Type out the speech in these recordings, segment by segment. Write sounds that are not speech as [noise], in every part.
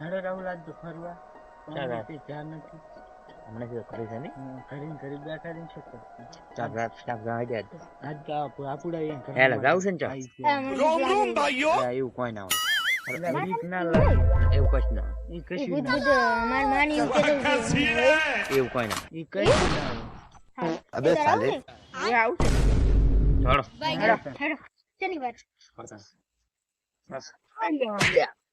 હારે રાહુલ આજ તો ફરવા? ચાલ રાત. કોઈ ધ્યાન નથી? હમણાં શું કરે છે ને? હમ, ઘડીને બેઠા રહીને શું કરશું? રાત સ્ટાફ ગાવા જાય આજ તો આપુડા અહીંયા ઘરમાં હેલા, જાવું છે ને ચા? આઈ ગયા. અલા, એવું કોઈ ના હોય. બીક ના લાગે. એવું કશું ના ઈ કશું ના હોય. હોય એવું કોઈ ના ઈ કશું ના અબે સાલે હોય ચોલો.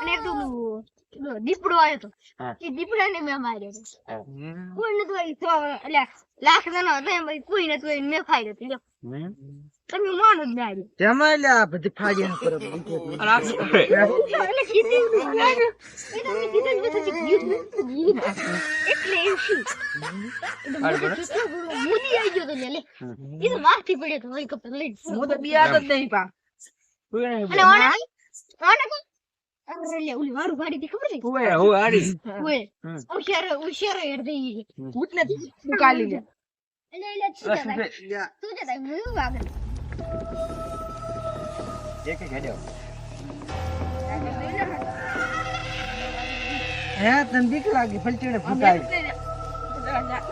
અને ઓલો દીપડો આવ્યો તો. હા. એ દીપડાને મેં માર્યો કોઈ નતું એટલે લાખ જણો હતો એમ ભાઈ કોઈ નતું મેં. તમે માનો જ ના તેમાં આ બધી કરો? એટલે કીધું એ કીધું ને. એટલે શું? મોદી આવી ગયો તો લે. એ તો મારથી પડ્યો તો વળી કપડ હું તો બિયાર જ નહીં પા અને ઓને ઓને અરે લે ઓલી વારું ગાડી થી ખબર છે? હુએ હું હારી ઓય હમ. હોશિયાર હોશિયાર હેડ દઈ ભૂત ને તું કાલી લે. એટલે એટલે શું જતા તું જતા હું એક એક હેડ્યો. હે તને બીક લાગી? ફલચીને આ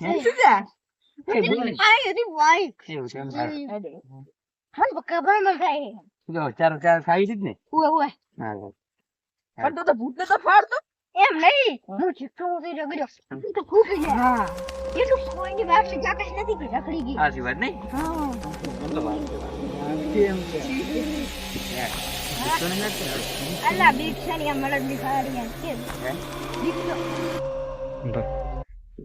છે? હતી વાઈ એવું છે એમ સારું. હેડે. હલ બકા ભાઈ થાય જો ચાર ચાર ખાઈ દીધ ને ઓય ઓય હા. પણ તું તો ભૂતને તો ફાડતો. એમ નહીં હું ચિત્તો ઉતરી રગડ્યો હું તો ફૂટી ગયો હા. એટલું કોઈની વાત જાકશ નથી કે રખડી ગઈ સાચી વાત નહીં હા કેમ છે બીક તો નથી લાગતી? અલ્લા બીક છે મળદની સાડી એમ છે હે?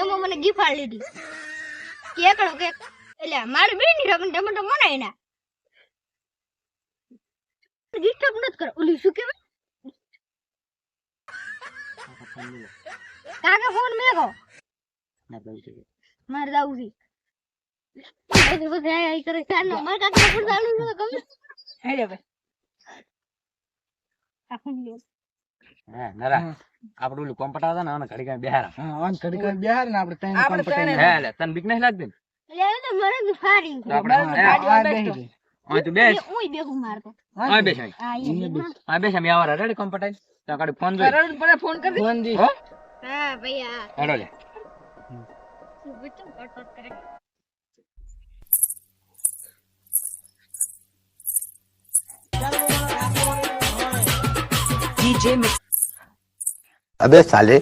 એમાં મને ગીફાળ લીધી કેકડો કેક. એટલે મારે બેનની રકમ ટમેટો તો મનાય ના ડિસ્ટર્બ નથી કરો ઓલી શું કહેવાય? કાકે ફોન મેકો. મારે જાવું છે. બધું બધું આય આય કરે ચાર નો મારા કાકા પણ ચાલુ છે ગમે હેડે ભાઈ. આખું હા, નરા. આપણું ઓલું કોમ્પટ આવે ને આને ઘડી કાંઈ બેહારા. ઘડી ને આપણે ત્રણ આપણે કામ હે, લે, તને બીક નહીં લાગતી ને? લે તો મને બી ફાડી આપણે આ બેહી ઓય તું બેસ. ઓય બેહું મારતો આ બેસ આ હા બેસ. અમે આવા રેડી કોમ્પટ? ત્યાં કાંઈ ફોન જોઈ. કરણ પડે ફોન કરી દે. ફોન દી. હો? હા ભૈયા હેડો લે. કટ કરે અબે સાલે.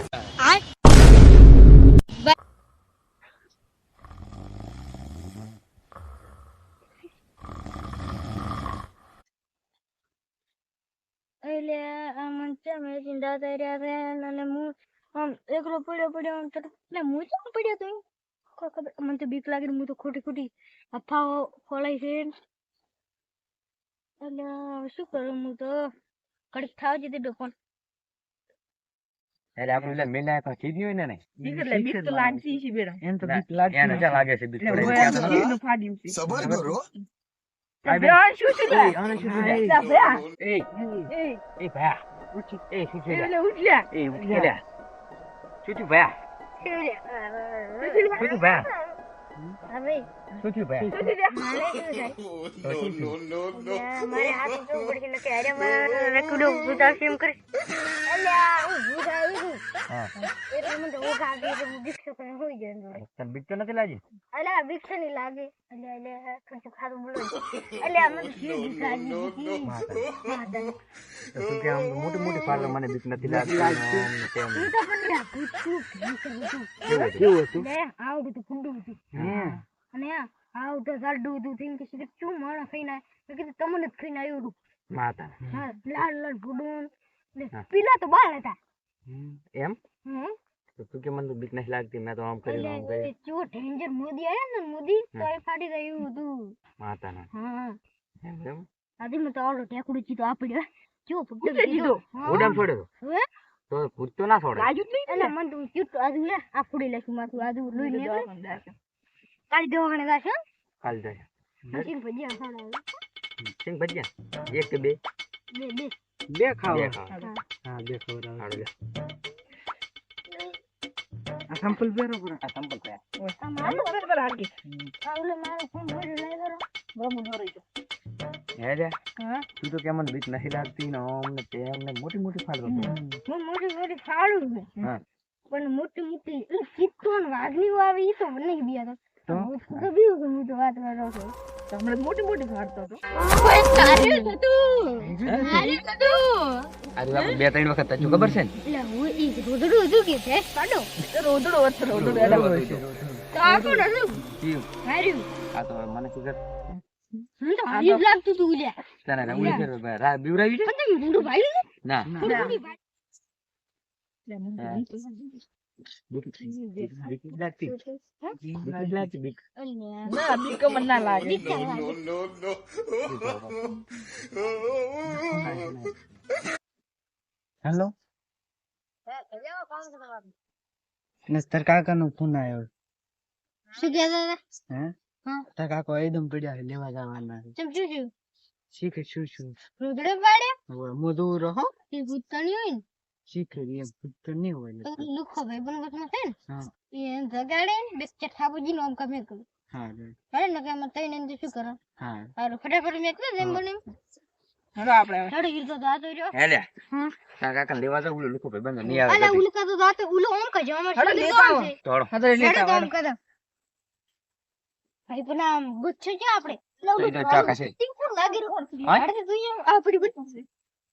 એટલે આ મંચા મેં ચિંતા થઈ રહ્યા છે અને હું આમ એકલો પડ્યો પડ્યો આમ એટલે હું તો પડ્યો તો ખબર? મને તો બીક લાગી હું તો ખોટી ખોટી પણ એટલે આપણે એટલે મેલા તો ખીધી હોય ને નહીં એટલે બીક તો લાગતી છે બેડા એમ તો બીક લાગતી એને ક્યાં લાગે છે બીક એટલે ઓય છે? આ સબર કરો. તે બેડા શું છે લે? આને શું છે લે? ભયા. એ એ. એ ભયા. એ શું છે એટલે ઉઠ્યા એ ઉઠી શું થયું ભયા? શું થયું ભયા? શું થયું ભયા? શું છે લે? મારે શું થાય તો [laughs] શું થયું? અલ્યા, મારે હાથ ઊંચું પડશે ને અરે મારે રખડો ઊભું એમ કરી. [laughs] અલ્યા. એટલે મને ઊંઘ આવી એટલે હું તને બીક નથી લાગી? અલ્યા બીક નહીં લાગે અલ્યા અલ્યા થોડું ખાધું બોલો અલ્યા મને શું લાગી હતી. માતા. તો કે આમ મોટી મોટી પાડો મને બીક નથી લાગતી. આમ ને તો પણ લ્યા ભૂત છું, કેવું હતું? લે, આવડું તો કુંડું હતું. અને આ આવું તો જાડું હતું કે સીધું શું માણસ ખાઈને મેં કીધું તમને જ ખાઈને આવ્યું હતું. માતા હા લાલ લાલ ભૂડું ને પીલા તો બાળ હતા. એમ? હમ. તો તું કે મને બીક નથી લાગતી? મેં તો આમ કરી આમ એ ચેવો ડેન્જર મોદી આયા ને? મોદી તો એ ફાડી ગયું હતું માતા ના હા. એમ એમ? આદી મે તો ઓલો ટેકડું ચીતો આપડ્યો ચો ફૂટો દીધો. ઉડામ છોડ્યો હે? તો? ભૂત તો ના છોડે આજુ નહીં એટલે મન તું ચીટ આજુ લે આ ફૂડી લેશું માથું આજુ લઈ લે કાલ દેવાને જાશે કાલ જાય સિંગ ભજીયા ખાડા સિંગ ભજીયા? એક કે બે? બે બે. બે ખાવ બે ખાવ હા બે ખવડાવ આ સંપલ પહેરો પૂરા. આ સંપલ કયા આ મારું આ ઓલો મારો ફોન ભરી લઈ કરો હે રે હા? તું તો કેમ બીક નથી લાગતી ને આમ ને તેમ ને મોટી મોટી ફાડો હું મોટી મોટી ફાળું છું. હા. પણ મોટી મોટી એ ચિત્તો વાગલી આવે એ તો નહીં બિયા તો? તો હું. તો તો વાત કરો છો હમણાં મોટી મોટી ફાડતો હતો. ઓય કાર્ય થતું કાર્ય થતું આજે આપણે બે ત્રણ વખત તજુ ખબર છે ને? એટલે હું ઈ રોદડું હતું કે ભેંસ પાડો રોદડો વચ્ચે રોદડો બરાબર એડા છે. તો આ કોણ હતું જીવ હાર્યું. આ તો મને ખબર હું તો હાર્યું લાગતું હતું લ્યા. તને રંગોળી ફેરવે. રા બીવરાવી છે? ભાઈ ના. ના બીક મને ના લાગે હેલો હે, લેવો કામ કરો આપણે. ને તાર કાકા નો ફોન આવ્યો શું કહેતા હતા હે હા. તાર કાકો એકદમ પડ્યા છે લેવા જવાના છે. શું શું શીખે શું શું રોદડે પાડે મોઢું રહો એ ભૂતતાની હોય ને શીખે એમ ભૂત તો નહીં હોય તો એટલે. લુખો ભાઈ બન બસમાં છે હા ને એ જગાડે ને બે ચઠાબુજી નું આમ કમે કરું હા રે. અરે ને કે આમાં તઈને ને શું કરો હા હારું ફટાફટ મેં એટલે જેમ બને એમ. હેડો આપણે હવે. હેડો ઈ તો જાતો રહ્યો હે લે હા. તારા કાકા લેવા જાવ ઓલું લુખો ભાઈ બંધ નહીં આવે અલા કદી. ઉલકા તો જાતો ઉલો ઓમ કજો અમાર હેડો શરીર લેતા તો આવો. આમ છે. તોડો હા તો હેડો લેતા તો આવો. આમ કરો ભાઈ પણ આમ ગુચ્છો છે આપણે તો ઈ તો ચાક હશે. ટીકું લાગી રહ્યું છે. હા? હાડે તો જોઈએ આપણી ગુચ્છો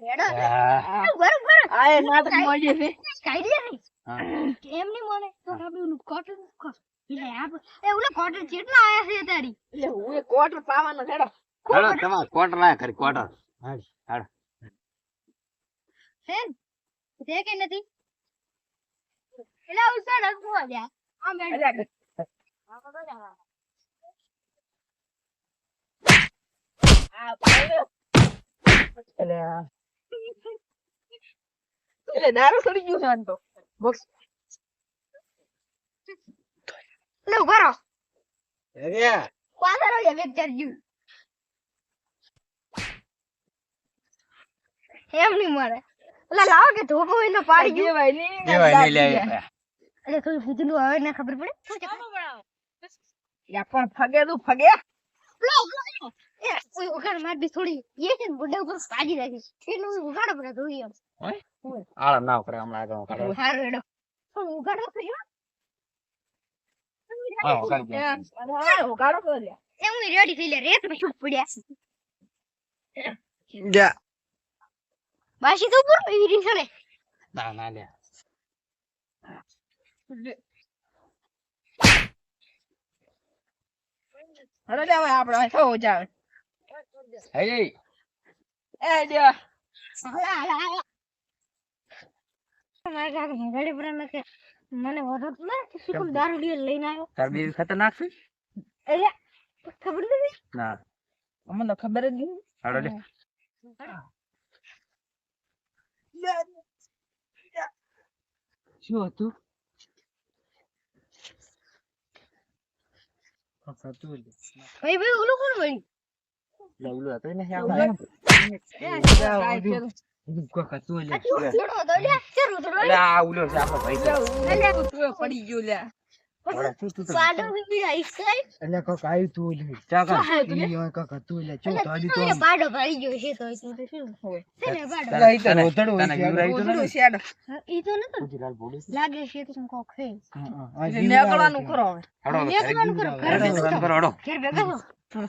ઘરે હેડો. ઉઠાડે ઉલી હેડો થોડી હેડો આ એ નાટક મોજે છે કાઢી લે હા. એમ નહીં મને તો આપણે ઓલું કોટન એટલે એટલે દારૂ સડી ગયું છે તો બોક્સ લે ઊભા રહો અરે પાછળ રહો એક ચરજ્યું એમ નહીં મળે એટલે લાવો કે ધોકો હોય તો પાડી ગયું ભાઈ નહીં દેવાય નહીં લે એટલે થોડું ભૂતલું આવે ને ખબર પડે યા પણ ફગે તું ફગે લો એ ઉઘાડ માર થોડી. એ છે ને ઉપર પાજી રાખી. એટલું ઉઘાડો પડે ધોઈ એમ. ના કરે હમણાં આગળ હારું એડો ઉઘાડો હા હા રેડી થઈ લે રેતમાં શું પડ્યા. જા. બાસી તો પૂરો એવી રીત ને. ના ના લે હવે આપણે હવે જાવ પર એમ કે મને વધુ શું દારૂ ડીલ લઈને આવ્યો તાર બેબી ખતરનાક છે એટલે ખબર નથી ના. અમને ખબર જ નહીં. હાડો લે. શું હતું. ભાઈ ભાઈ ઓલું કોણ વળી લે ઓલું હતું ને કર. હા, ઈ તો નતો ઉજીલાલ બોલું છે. લાગે છે નેકળવાનું. ખરો હવે. હાડો, કરો ઘર ભેગા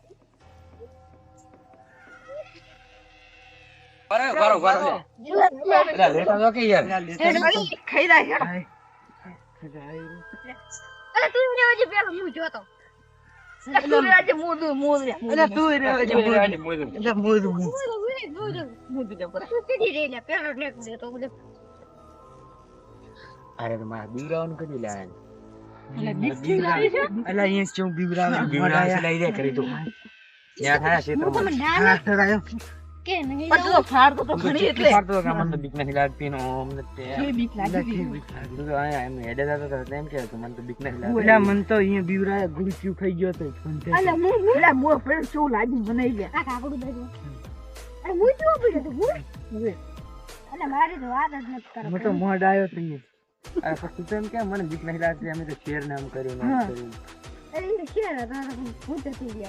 છે. છે કરો. અલી. અલા અરે મારે છે? છે, લઈ લે કરી તું. ત્યાં થાય ના હા, ઠરાયો. કે નહીં પણ તું ફાડતો તો ઘણી એટલે. ફાડતો કે મને તો બીક નથી લાગતી ને ઓમ તે. બીક લાગી હતી. તું તો અહીંયા એમ હેડે જતો તો એમ કહેતો મને તો બીક નથી લાગતી. એટલે મને તો અહીંયા બીવડાવે, ગુડક્યું ખાઈ ગયો તો. અલા, હું- હું- અલા, પર શું લાગ્યું મને લે. આ કાકડું દજો અરે હું ચૂપ પડ્યો તો હું? અલે મારે તો વાત જ નથી કરો હું તો મોઢ આવ્યો તો અરે પણ તો એમ કે મને બીક નથી લાગતી અમે તો શેર ને આમ કર્યું ને કર્યું. અરે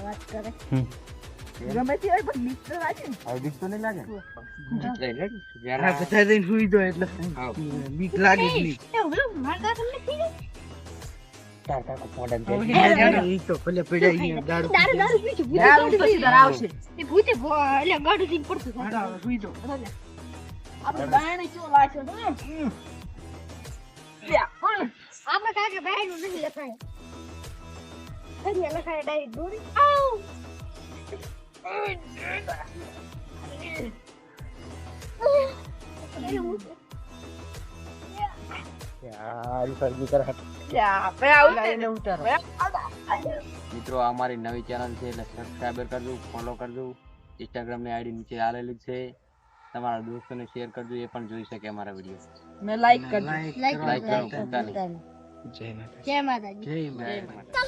વાત કરે. ગમે તે હોય પણ બીક તો લાગે હવે બીક તો નહીં લાગે ને? લઈ લે. આ બધા જઈને સુઈ જાઓ એટલે બીક લાગે જ નહીં. એ ઓલું મારતા તમને થઈ ગયું તાર કાકો મોઢામાં હવે તેલ. હેડે ને, ઈ તો ભલે પડ્યા અહીંયા દારૂ દારૂ દારૂ પીછું ભૂતે પછી પીછું. એ ભૂતે એટલે ગાડું થી પડતું હાડો, સુઈ જાઓ. આપણે બાયણે કેવો લાગશે તો એમ. લે, પણ આપણે કાકે ભાઈ નથી લખાય લખાય ડાયરેક્ટ દોરી આવ મિત્રો આ અમારી નવી ચેનલ છે એટલે સબસ્ક્રાઈબર કરજો ફોલો કરજો. ઇન્સ્ટાગ્રામની આઈડી નીચે આલેલી છે. તમારા દોસ્તોને શેર કરજો એ પણ જોઈ શકે અમારા વીડિયો મેં લાઈક કરજો. લાઈક લાઈક કરો, લાઈક કરો, બટન. ભૂલતા નહીં. જય માતા જય માતાજી. જય માતા